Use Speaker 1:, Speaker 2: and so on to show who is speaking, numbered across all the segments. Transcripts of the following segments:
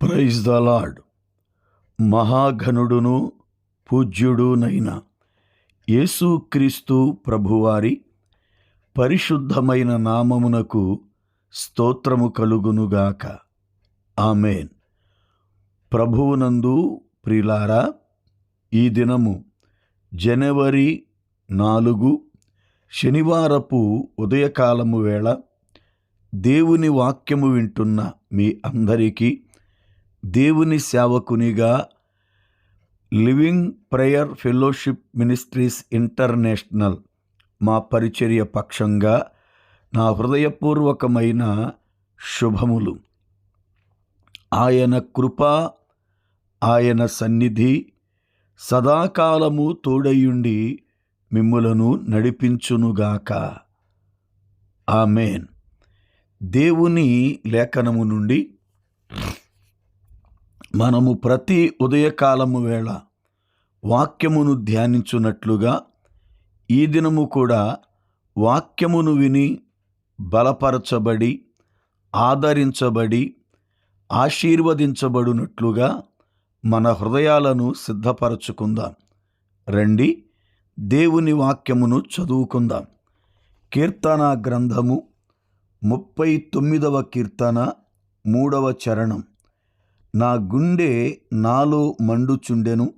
Speaker 1: Praise the Lord. మహాఘనుడును పూజ్యుడునైన యేసుక్రీస్తు ప్రభువారి పరిశుద్ధమైన నామమునకు స్తోత్రము కలుగునుగాక ఆమెన్. ప్రభువునందు ప్రిలారా ఈ దినము జనవరి నాలుగు శనివారపు ఉదయకాలము వేళ దేవుని వాక్యము వింటున్న మీ అందరికీ దేవుని సేవకునిగా living prayer fellowship ministries international మా పరిచర్య పక్షంగా నా హృదయపూర్వకమైన శుభములు. ఆయన కృప ఆయన సన్నిధి సదాకాలము తోడయుండి మిమ్ములను నడిపించునుగాక. ఆమెన్. దేవుని లేఖనము నుండి మనము ప్రతి ఉదయకాలము వేళ వాక్యమును ధ్యానించున్నట్లుగా ఈ దినము కూడా వాక్యమును విని బలపరచబడి ఆదరించబడి ఆశీర్వదించబడినట్లుగా మన హృదయాలను సిద్ధపరచుకుందాం. రండి దేవుని వాక్యమును చదువుకుందాం. కీర్తన గ్రంథము ముప్పై తొమ్మిదవ కీర్తన మూడవ చరణం. నా గుండె నాలో మండుచుండెను.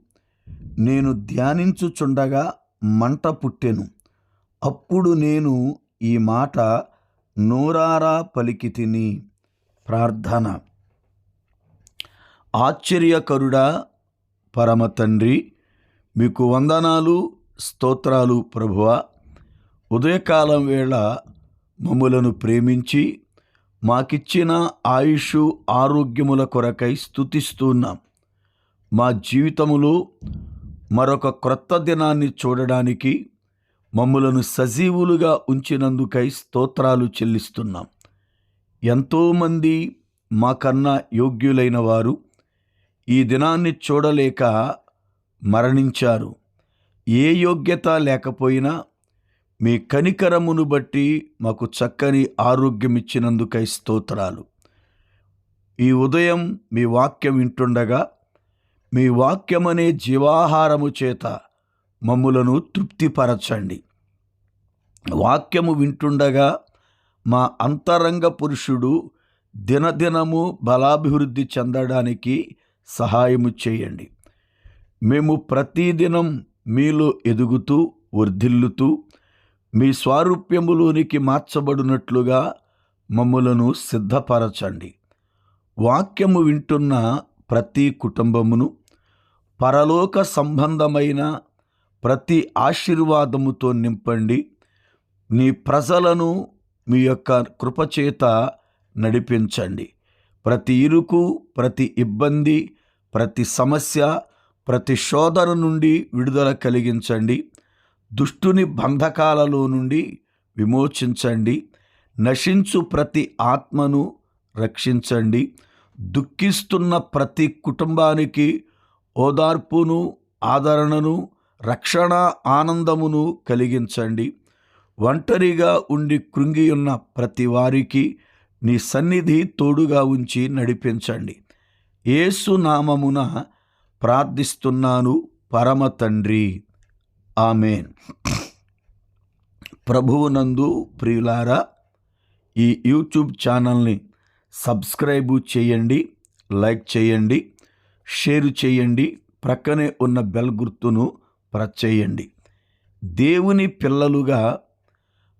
Speaker 1: నేను ధ్యానించుచుండగా మంట పుట్టెను. అప్పుడు నేను ఈ మాట నోరారా పలికి తిని ప్రార్థన. ఆశ్చర్యకరుడా పరమ తండ్రి మీకు వందనాలు స్తోత్రాలు ప్రభువ. ఉదయకాలం వేళ మమ్ములను ప్రేమించి మాకిచ్చిన ఆయుష్ ఆరోగ్యముల కొరకై స్థుతిస్తున్నాం మా జీవితములో మరొక క్రొత్త దినాన్ని చూడడానికి మమ్మలను సజీవులుగా ఉంచినందుకై స్తోత్రాలు చెల్లిస్తున్నాం. ఎంతోమంది మాకన్నా యోగ్యులైన వారు ఈ దినాన్ని చూడలేక మరణించారు. ఏ యోగ్యత లేకపోయినా మీ కనికరమును బట్టి మాకు చక్కని ఆరోగ్యం ఇచ్చినందుకై స్తోత్రాలు. ఈ ఉదయం మీ వాక్యం వింటుండగా మీ వాక్యమనే జీవాహారము చేత మమ్ములను తృప్తిపరచండి. వాక్యము వింటుండగా మా అంతరంగ పురుషుడు దినదినము బలాభివృద్ధి చెందడానికి సహాయము చేయండి. మేము ప్రతిదినం మీలో ఎదుగుతూ వర్ధిల్లుతూ మీ స్వారూప్యములోనికి మార్చబడినట్లుగా మమ్ములను సిద్ధపరచండి. వాక్యము వింటున్న ప్రతి కుటుంబమును పరలోక సంబంధమైన ప్రతి ఆశీర్వాదముతో నింపండి. నీ ప్రజలను మీ యొక్క కృపచేత నడిపించండి. ప్రతి ఇరుకు ప్రతి ఇబ్బంది ప్రతి సమస్య ప్రతి శోధన నుండి విడుదల కలిగించండి. దుష్టుని బంధకాలలో నుండి విమోచించండి. నశించు ప్రతి ఆత్మను రక్షించండి. దుఃఖిస్తున్న ప్రతి కుటుంబానికి ఓదార్పును ఆదరణను రక్షణ ఆనందమును కలిగించండి. ఒంటరిగా ఉండి కృంగియున్న ప్రతి వారికి నీ సన్నిధి తోడుగా ఉంచి నడిపించండి. ఏసునామమున ప్రార్థిస్తున్నాను పరమ తండ్రి. ఆమెన్. ప్రభువునందు ప్రియులారా ఈ యూట్యూబ్ ఛానల్ని సబ్స్క్రైబు చేయండి లైక్ చేయండి షేర్ చేయండి ప్రక్కనే ఉన్న బెల్ గుర్తును ప్రెస్ చేయండి. దేవుని పిల్లలుగా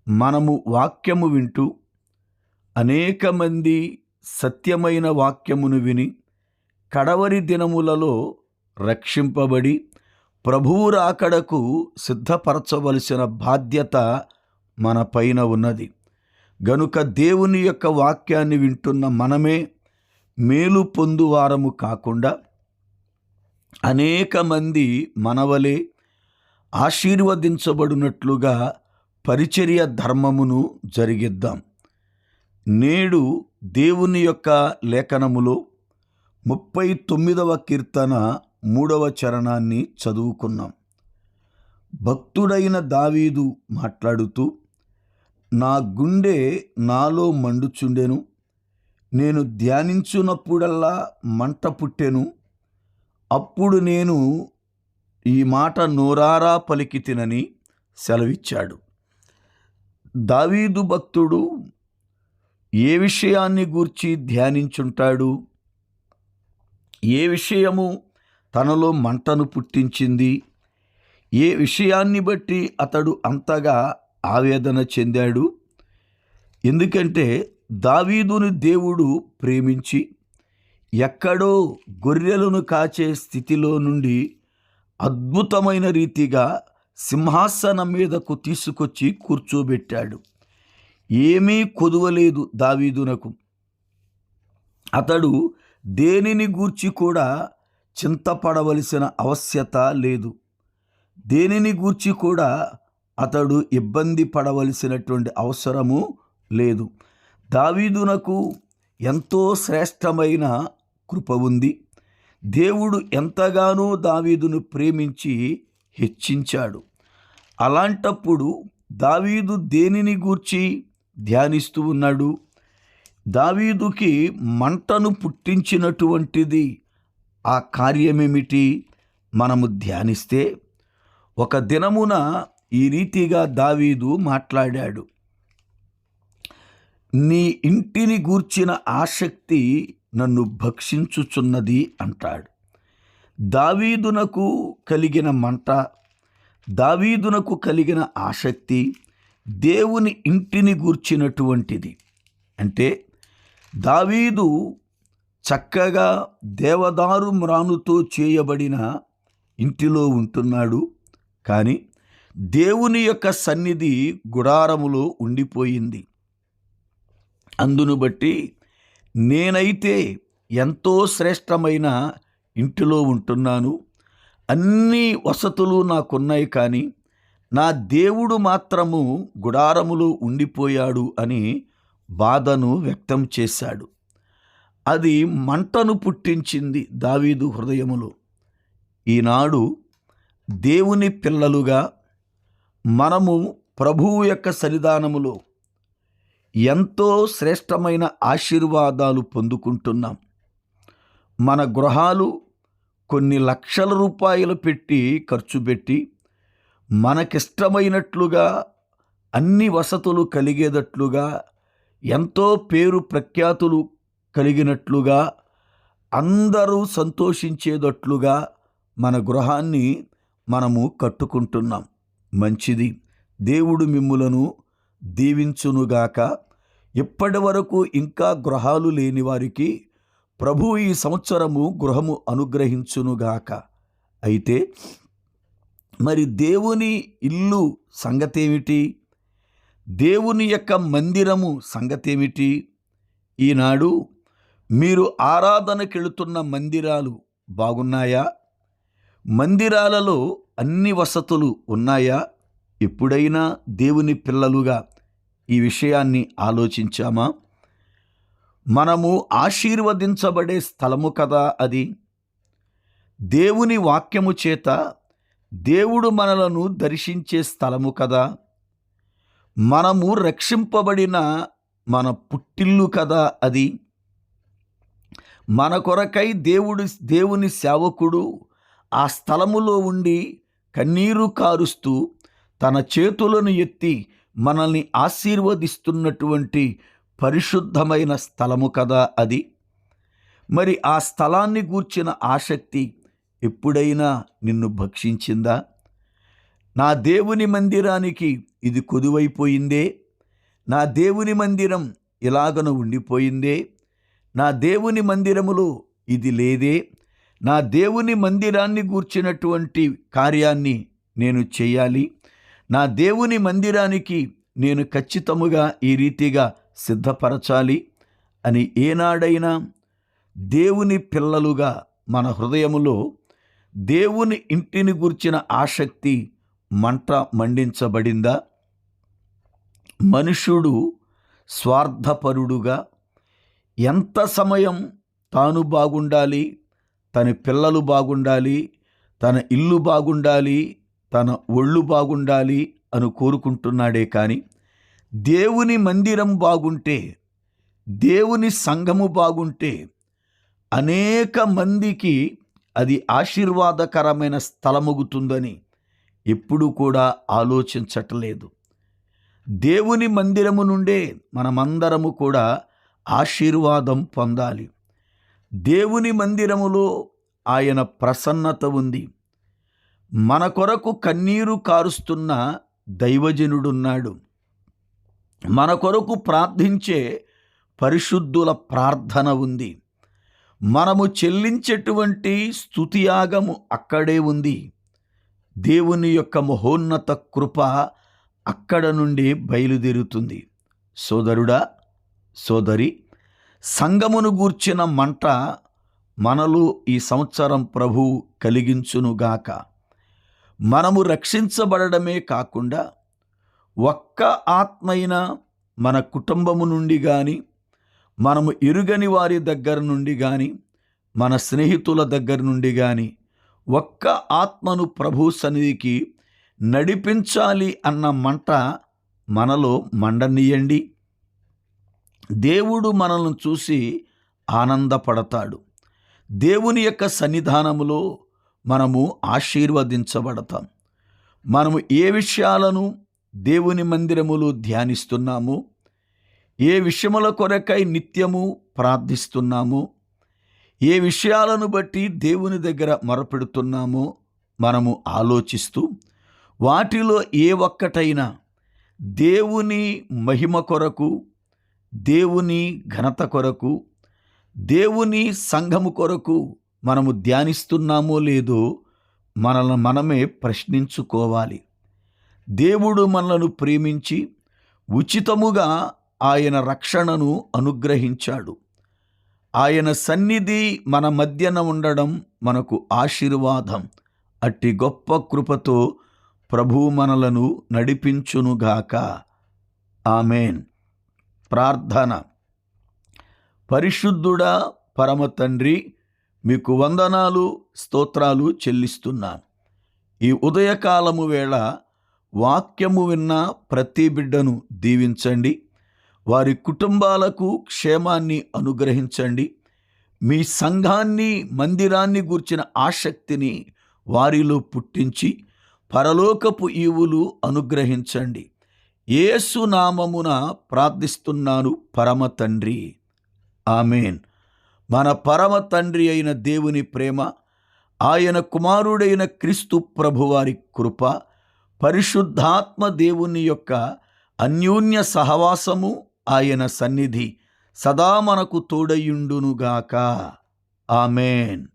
Speaker 1: మనము వాక్యము వింటూ అనేక మంది సత్యమైన వాక్యమును విని కడవరి దినములలో రక్షింపబడి ప్రభువు రాకడకు సిద్ధపరచవలసిన బాధ్యత మన పైన ఉన్నది. గనుక దేవుని యొక్క వాక్యాన్ని వింటున్న మనమే మేలు పొందువారము కాకుండా అనేక మంది మనవలే ఆశీర్వదించబడినట్లుగా పరిచర్య ధర్మమును జరిగిద్దాం. నేడు దేవుని యొక్క లేఖనములో ముప్పై తొమ్మిదవ కీర్తన మూడవ చరణాన్ని చదువుకున్నాం. భక్తుడైన దావీదు మాట్లాడుతూ నా గుండె నాలో మండుచుండెను నేను ధ్యానించున్నప్పుడల్లా మంట పుట్టెను అప్పుడు నేను ఈ మాట నోరారా పలికి తినని సెలవిచ్చాడు. దావీదు భక్తుడు ఏ విషయాన్ని గూర్చి ధ్యానించుంటాడు? ఏ విషయము తనలో మంటను పుట్టించింది. ఏ విషయాన్ని బట్టి అతడు అంతగా ఆవేదన చెందాడు? ఎందుకంటే దావీదుని దేవుడు ప్రేమించి ఎక్కడో గొర్రెలను కాచే స్థితిలో నుండి అద్భుతమైన రీతిగా సింహాసనం మీదకు తీసుకొచ్చి కూర్చోబెట్టాడు. ఏమీ కొదువలేదు దావీదునకు. అతడు దేనిని గూర్చి కూడా చింతపడవలసిన అవశ్యత లేదు. దేనిని గూర్చి కూడా అతడు ఇబ్బంది పడవలసినటువంటి అవసరము లేదు. దావీదునకు ఎంతో శ్రేష్టమైన కృప ఉంది. దేవుడు ఎంతగానో దావీదును ప్రేమించి హెచ్చించాడు. అలాంటప్పుడు దావీదు దేనిని గూర్చి ధ్యానిస్తూ ఉన్నాడు? దావీదుకి మంటను పుట్టించినటువంటిది ఆ కార్యమేమిటి మనము ధ్యానిస్తే ఒక దినమున ఈ రీతిగా దావీదు మాట్లాడాడు. నీ ఇంటిని గూర్చిన ఆసక్తి నన్ను భక్షించుచున్నది అంటాడు. దావీదునకు కలిగిన మంట దావీదునకు కలిగిన ఆసక్తి దేవుని ఇంటిని గూర్చినటువంటిది. అంటే దావీదు చక్కగా దేవదారు మ్రానుతో చేయబడిన ఇంటిలో ఉంటున్నాడు. కానీ దేవుని యొక్క సన్నిధి గుడారములో ఉండిపోయింది. అందును బట్టి నేనైతే ఎంతో శ్రేష్టమైన ఇంటిలో ఉంటున్నాను. అన్ని వసతులు నాకున్నాయి కానీ నా దేవుడు మాత్రము గుడారములో ఉండిపోయాడు అని బాధను వ్యక్తం చేశాడు. అది మంటను పుట్టించింది దావీదు హృదయములో. ఈనాడు దేవుని పిల్లలుగా మనము ప్రభువు యొక్క సన్నిధానములో ఎంతో శ్రేష్టమైన ఆశీర్వాదాలు పొందుకుంటున్నాం. మన గృహాలు కొన్ని లక్షల రూపాయలు పెట్టి ఖర్చు పెట్టి మనకిష్టమైనట్లుగా అన్ని వసతులు కలిగేటట్లుగా ఎంతో పేరు ప్రఖ్యాతులు కలిగినట్లుగా అందరూ సంతోషించేటట్లుగా మన గృహాన్ని మనము కట్టుకుంటున్నాం. మంచిది. దేవుడు మిమ్ములను దీవించునుగాక. ఇప్పటి వరకు ఇంకా గృహాలు లేని వారికి ప్రభు ఈ సంవత్సరము గృహము అనుగ్రహించునుగాక. అయితే మరి దేవుని ఇల్లు సంగతేమిటి? దేవుని యొక్క మందిరము సంగతేమిటి? ఈనాడు మీరు ఆరాధనకెళుతున్న మందిరాలు బాగున్నాయా? మందిరాలలో అన్ని వసతులు ఉన్నాయా? ఎప్పుడైనా దేవుని పిల్లలుగా ఈ విషయాన్ని ఆలోచించామా? మనము ఆశీర్వదించబడే స్థలము కదా అది. దేవుని వాక్యము చేత దేవుడు మనలను దర్శించే స్థలము కదా. మనము రక్షింపబడిన మన పుట్టిల్లు కదా అది. మన కొరకై దేవుడు దేవుని సేవకుడు ఆ స్థలములో ఉండి కన్నీరు కారుస్తూ తన చేతులను ఎత్తి మనల్ని ఆశీర్వదిస్తున్నటువంటి పరిశుద్ధమైన స్థలము కదా అది. మరి ఆ స్థలాన్ని గూర్చిన ఆసక్తి ఎప్పుడైనా నిన్ను భక్షించిందా? నా దేవుని మందిరానికి ఇది కొదువైపోయిందే? నా దేవుని మందిరం ఇలాగను ఉండిపోయిందే? నా దేవుని మందిరములో ఇది లేదే. నా దేవుని మందిరాన్ని గూర్చినటువంటి కార్యాన్ని నేను చేయాలి. నా దేవుని మందిరానికి నేను ఖచ్చితముగా ఈ రీతిగా సిద్ధపరచాలి అని ఏనాడైనా దేవుని పిల్లలుగా మన హృదయములో దేవుని ఇంటిని గుర్చిన ఆసక్తి మంట మండించబడిందా? మనుషుడు స్వార్థపరుడుగా ఎంత సమయం తాను బాగుండాలి తన పిల్లలు బాగుండాలి తన ఇల్లు బాగుండాలి తన ఒళ్ళు బాగుండాలి అని కోరుకుంటున్నాడే కానీ దేవుని మందిరం బాగుంటే దేవుని సంఘము బాగుంటే అనేక మందికి అది ఆశీర్వాదకరమైన స్థలమగుతుందని ఎప్పుడు కూడా ఆలోచించట్లేదు. దేవుని మందిరము నుండే మనమందరము కూడా ఆశీర్వాదం పొందాలి. దేవుని మందిరములో ఆయన ప్రసన్నత ఉంది. మన కొరకు కన్నీరు కారుస్తున్న దైవజనుడున్నాడు. మన కొరకు ప్రార్థించే పరిశుద్ధుల ప్రార్థన ఉంది. మనము చెల్లించేటువంటి స్థుతియాగము అక్కడే ఉంది. దేవుని యొక్క మహోన్నత కృప అక్కడ నుండి బయలుదేరుతుంది. సోదరుడా సోదరి సంగమును గూర్చిన మంట మనలో ఈ సంవత్సరం ప్రభు కలిగించునుగాక మనము రక్షించబడడమే కాకుండా ఒక్క ఆత్మైన మన కుటుంబము నుండి కానీ మనము ఎరుగని వారి దగ్గర నుండి కానీ మన స్నేహితుల దగ్గర నుండి కానీ ఒక్క ఆత్మను ప్రభు సన్నిధికి నడిపించాలి అన్న మంట మనలో మండనీయండి. దేవుడు మనల్ని చూసి ఆనందపడతాడు. దేవుని యొక్క సన్నిధానములో మనము ఆశీర్వదించబడతాం. మనము ఏ విషయాలను దేవుని మందిరములో ధ్యానిస్తున్నాము? ఏ విషయముల కొరకై నిత్యము ప్రార్థిస్తున్నాము? ఏ విషయాలను బట్టి దేవుని దగ్గర మొరపెడుతున్నామో మనము ఆలోచిస్తూ వాటిలో ఏ ఒక్కటైనా దేవుని మహిమ కొరకు దేవుని ఘనత కొరకు దేవుని సంఘము కొరకు మనము ధ్యానిస్తున్నామో లేదో మనల్ని మనమే ప్రశ్నించుకోవాలి. దేవుడు మనలను ప్రేమించి ఉచితముగా ఆయన రక్షణను అనుగ్రహించాడు. ఆయన సన్నిధి మన మధ్యన ఉండడం మనకు ఆశీర్వాదం. అట్టి గొప్ప కృపతో ప్రభు మనలను నడిపించునుగాక. ఆమెన్. ప్రార్థన. పరిశుద్ధుడా పరమ తండ్రి మీకు వందనాలు స్తోత్రాలు చెల్లిస్తున్నాను. ఈ ఉదయకాలము వేళ వాక్యము విన్న ప్రతి బిడ్డను దీవించండి. వారి కుటుంబాలకు క్షేమాన్ని అనుగ్రహించండి. మీ సంఘాన్ని మందిరాన్ని గూర్చిన ఆసక్తిని వారిలో పుట్టించి పరలోకపు ఈవులు అనుగ్రహించండి. ఏసునామమున ప్రార్థిస్తున్నాను పరమ తండ్రి. ఆమెన్. మన పరమ తండ్రి అయిన దేవుని ప్రేమ ఆయన కుమారుడైన క్రీస్తు ప్రభువారి కృప పరిశుద్ధాత్మ దేవుని యొక్క అన్యోన్య సహవాసము ఆయన సన్నిధి సదా మనకు తోడయుండునుగాక. ఆమెన్.